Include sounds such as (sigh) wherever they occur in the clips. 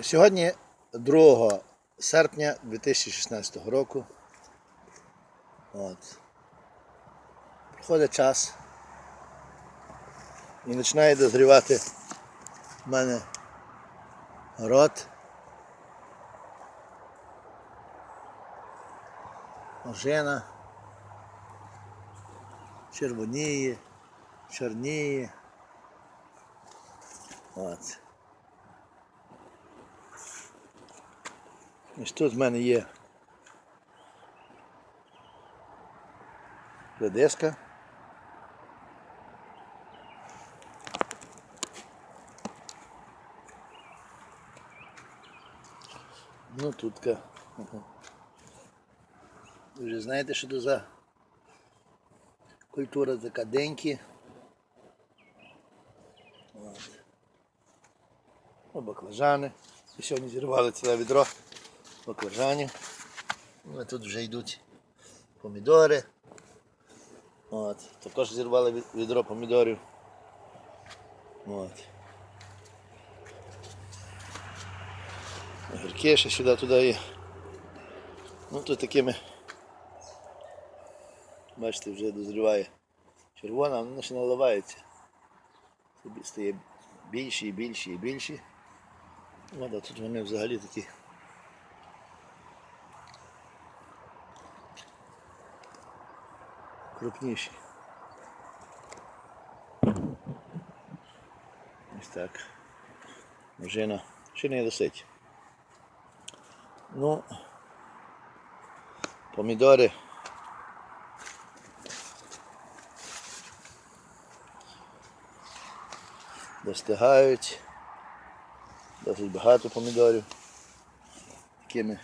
Сьогодні 2 серпня 2016 року. От. Проходить час і починає дозрівати в мене рот. Ожина. Червоніє, чорніє. От. Ось тут в мене є редиска. Ну тутка. Ви вже знаєте, що це за культура така деньки. Ну, баклажани. І сьогодні зірвали ціле відро баклажанів. Ну, тут вже йдуть помідори. От. Також зірвали відро помідорів. От. Огірки ще сюди туди є. Ну тут такими. Бачите, вже дозріває червона, вона ще наливається. Стає більші і більші і більші. От, а тут вони взагалі такі. Крупніші. Ось так. Можина. Ще не досить. Ну, помідори. Достигають. Досить багато помідорів. Такими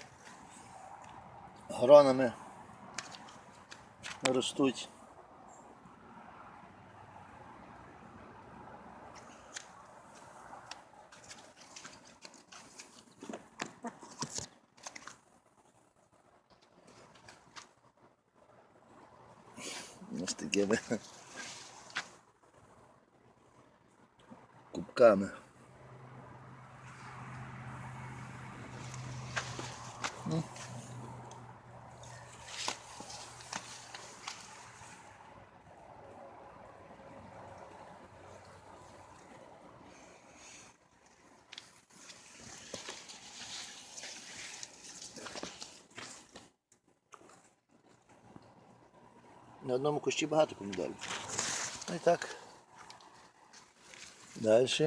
гронами ростуть. Ось кубками. На одному кущі багато помідорів. Ну і так. Далі. Ось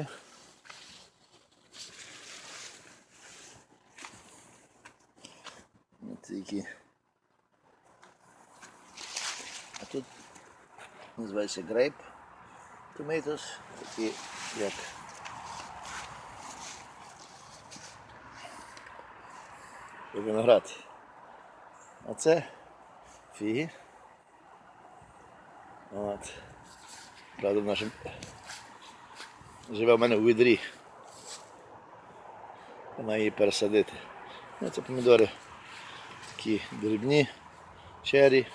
які. А тут називається грейп tomatoes, такі як виноград. А це фіги. От. В нашому живе в мене в відрі. Вона її пересадити. Ну, це помідори такі дрібні, чері,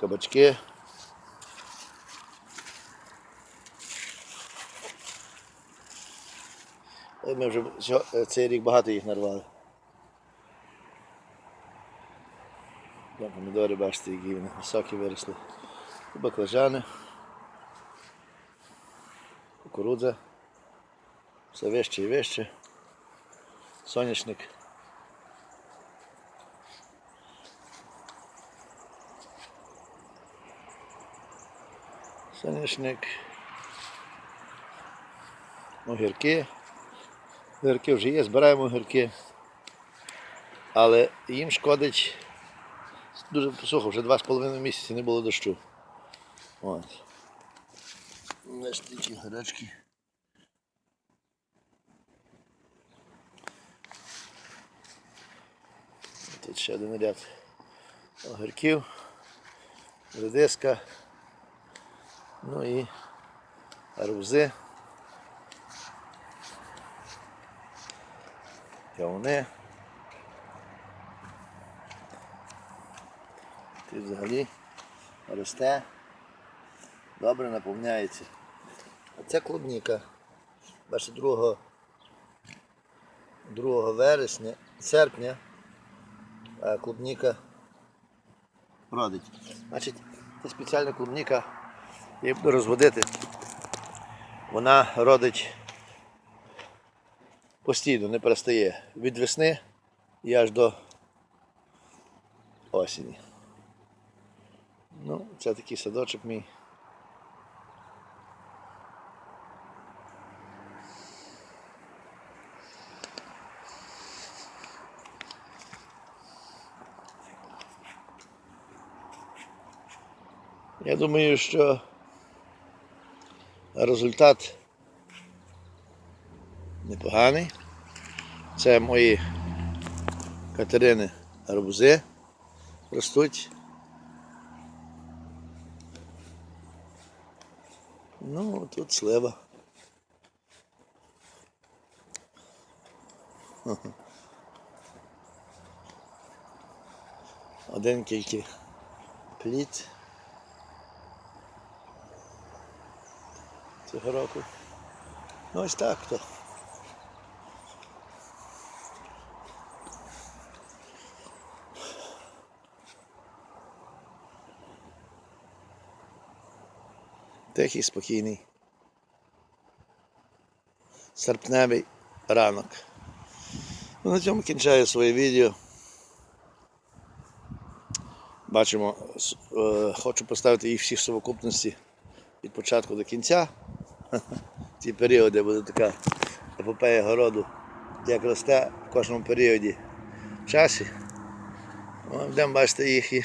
кабачки. Ми вже цей рік багато їх нарвали. Там помідори, бачите, які вони високі виросли. Баклажани, кукурудза, все вище і вище, соняшник. Соняшник, огірки. Огірки вже є, збираємо огірки, але їм шкодить дуже посухо, вже два з половиною місяці не було дощу. От. Ось такі горочки. Тут ще один ряд огірків, редиска, ну і арбузи. Кавуни. Ти взагалі росте, добре наповняється. А це клубніка. бачите, 2, 2 вересня, серпня, клубніка родить. Значить, це спеціальна клубніка, її буду розводити. Вона родить постійно, не перестає від весни і аж до осені. Ну, це такий садочок мій. Я думаю, що результат непоганий. Це мої Катерини арбузи ростуть. Ну, тут слева. (laughs) Один тільки пліт Цього року. Ну ось так то. Тихий, спокійний. Серпневий ранок. Ну, на цьому кінчаю своє відео. Бачимо, е, хочу поставити їх всі в совокупності від початку до кінця. (laughs) Ці періоди буде така епопея городу, як росте в кожному періоді часі. Будемо бачити їх і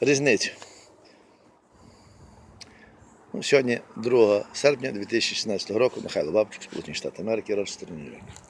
різницю. Сьогодні 2 серпня 2016 року Михайло Бабчук, Сполучені Штати Америки, Ростер, Нью-Йорк.